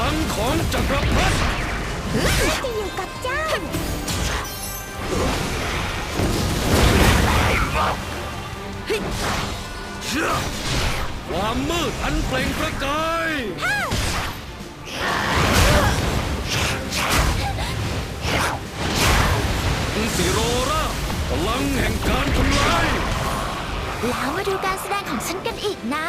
ลังของจักรพรรดิจะอยู่กับเจ้าความมืดอันเปล่งประกายสิโรราพลังแห่งการทำลายแล้วมาดูการแสดงของฉันกันอีกนะ